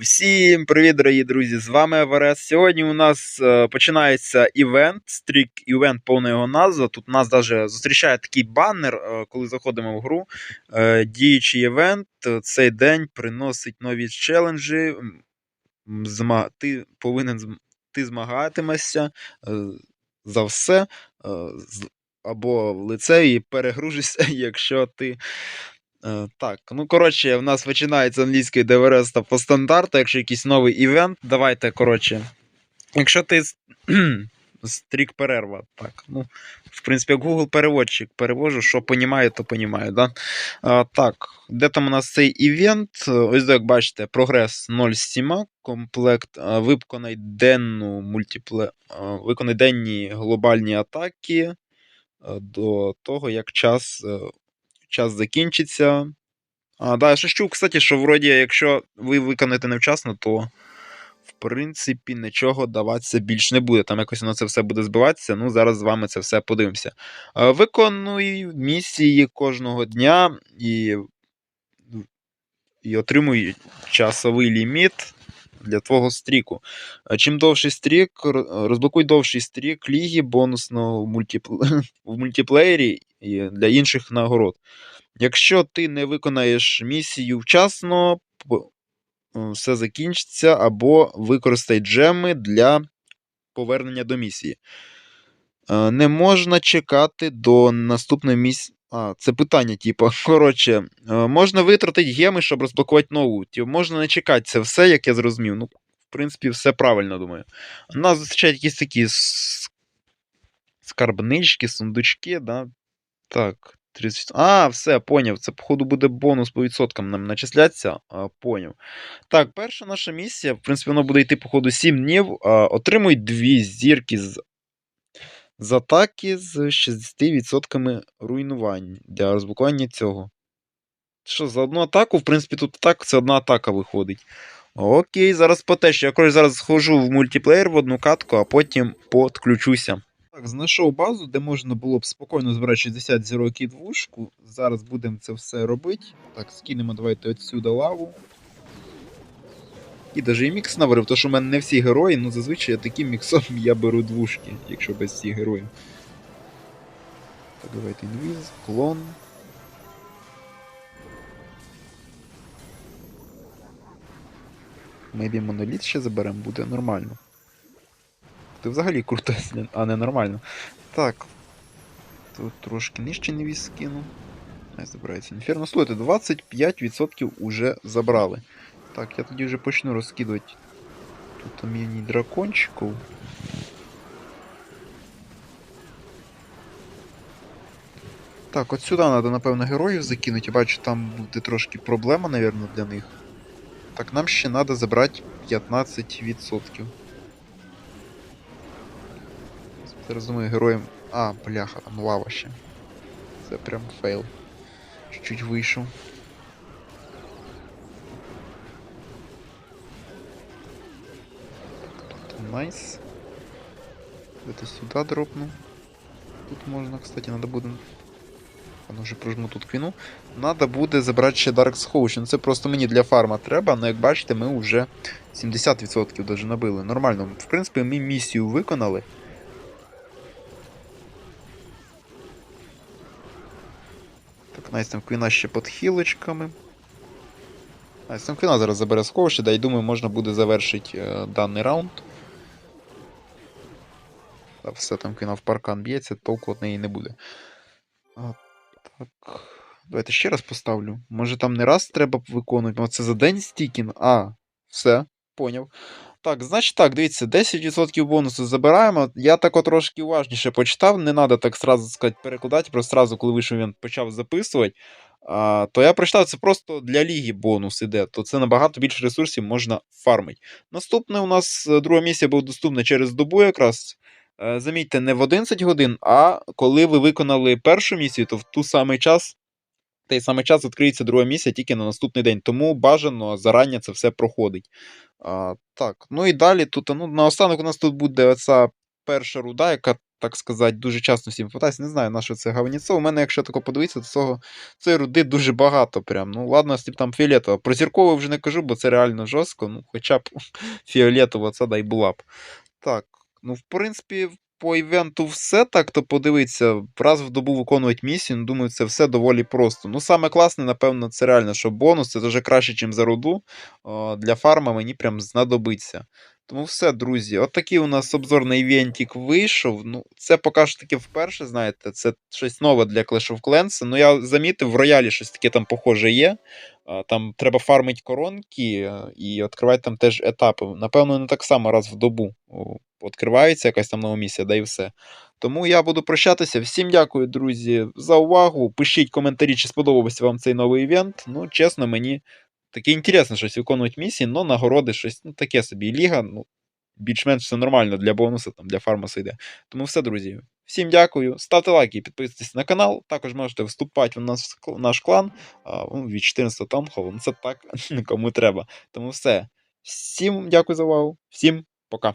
Всім привіт, дорогі друзі! З вами Еверест. Сьогодні у нас е, починається івент, стрік івент, повна його назва. Тут нас навіть зустрічає такий баннер, е, коли заходимо в гру. Е, діючий івент. е, Цей день приносить нові челенджі. Зма... Ти повинен ти змагатимешся е, за все е, або в лице і перегружишся, якщо ти. Е, так, ну коротше, в нас починається англійський ДВРС по стандарту, якщо якийсь новий івент, давайте, коротше. Якщо ти стрік перерва, так. Ну, в принципі, як Google переводчик перевожу, що понімаю, то понімаю, да? А, так, де там у нас цей івент? Е, Ось як бачите, прогрес 0,7, комплект, виконай денну мультипле... виконай денні глобальні атаки е, до того, як час, е, час закінчиться. А, да, я ще чув, кстати, що вроді, якщо ви виконаєте невчасно, то в принципі нічого даватися більш не буде. Там якось воно це все буде збиватися. Ну, зараз з вами це все подивимося. Виконуй місії кожного дня і, і отримуй часовий ліміт для твого стріку. Чим довший стрік, розблокуй довший стрік ліги бонусно в, мультипл... в мультиплеєрі і для інших нагород. Якщо ти не виконаєш місію вчасно, е, все закінчиться, або використай джеми для повернення до місії. Е, Не можна чекати до наступної місії. А, це питання, типу. Коротше, е, можна витратити геми, щоб розблокувати нову. Типу, можна не чекати. Це все, як я зрозумів. Ну, в принципі, все правильно, думаю. Нас зустрічають якісь такі скарбнички, сундучки, да? Так, 30... А, все, поняв. Це, походу, буде бонус по відсоткам нам начислятися. А, поняв. Так, перша наша місія, в принципі, воно буде йти, походу, 7 днів. А, отримуй дві зірки з, з атаки з 60% руйнувань для розблокування цього. Що, за одну атаку, в принципі, тут атака, це одна атака виходить. Окей, зараз по те, що я коротше, зараз схожу в мультиплеєр в одну катку, а потім подключуся. Так, знайшов базу, де можна було б спокійно збирати 60 зірок і двушку. Зараз будемо це все робити. Так, скинемо давайте отсюда лаву. І навіть і мікс наварив, тому що в мене не всі герої, ну зазвичай я таким міксом я беру двушки, якщо без всіх героїв. Так, давайте інвіз, клон. Maybe моноліт ще заберемо, буде нормально. Ти взагалі крутий, а не нормально. Так. Тут трошки нижче невіз скину. Най забирається інферно. Слухайте, 25% уже забрали. Так, я тоді вже почну розкидувати тут міні дракончиків. Так, от сюди треба, напевно, героїв закинути. Я бачу, там буде трошки проблема, напевно, для них. Так, нам ще треба забрати 15%. Зараз думаю, героям. А, бляха, там лава ще. Це прям фейл. Чуть-чуть вийшов. Найс. Это сюда дропну. Тут можна, кстати, надо буде. Воно вже прожму тут квіну. Надо буде забрати ще Dark. Ну це просто мені для фарма треба, але як бачите, ми вже 70% даже набили. Нормально. В принципі, ми місію виконали. Так, найс там квіна ще під хілочками. Найс там квіна зараз забере сховище, да, і думаю, можна буде завершити е, даний раунд. Все там квіна в паркан б'ється, толку від неї не буде. А, так. Давайте ще раз поставлю. Може там не раз треба виконувати, це за день стікін? А, все, поняв. Так, значить так, дивіться, 10% бонусу забираємо. Я так трошки уважніше почитав, не треба так сразу сказати перекладати, просто сразу, коли вийшов він почав записувати. А, то я прочитав, це просто для ліги бонус іде, то це набагато більше ресурсів можна фармити. Наступне у нас е, друга місія буде доступна через добу якраз. Е, Замітьте, не в 11 годин, а коли ви виконали першу місію, то в ту самий час, той самий час відкриється друга місія тільки на наступний день. Тому бажано зарані це все проходить. А, так, ну і далі тут, ну, наостанок у нас тут буде оця перша руда, яка так сказати, дуже часто всім попадаюся. Не знаю, на що це говніцо. У мене, якщо тако подивитися, то цього цієї руди дуже багато. Прям. Ну, ладно, б там фіолетова. Про зіркову вже не кажу, бо це реально жорстко. Ну, хоча б фіолетова, це дай була б. Так, ну, в принципі, по івенту все так, то подивиться. раз в добу виконувати місію, ну, думаю, це все доволі просто. Ну, саме класне, напевно, це реально, що бонус, це дуже краще, ніж за руду. Для фарма мені прям знадобиться. Тому все, друзі, от такий у нас обзор на івентик вийшов. Ну, це поки що таки вперше, знаєте, це щось нове для Clash of Clans. Ну, я замітив, в роялі щось таке там похоже є. Там треба фармити коронки е, і відкривати там теж етапи. Напевно, не так само раз в добу відкривається якась там нова місія, да і все. Тому я буду прощатися. Всім дякую, друзі, за увагу. Пишіть коментарі, чи сподобався вам цей новий івент. Ну, чесно, мені таке інтересно щось виконують місії, але нагороди щось ну, таке собі. Ліга, ну, більш-менш все нормально для бонусу, там, для фармасу йде. Тому все, друзі. Всім дякую. Ставте лайки, підписуйтесь на канал. Також можете вступати в наш, в наш клан а, ну, від 14 Таунхолу. Ну, це так, кому треба. Тому все. Всім дякую за увагу. Всім пока.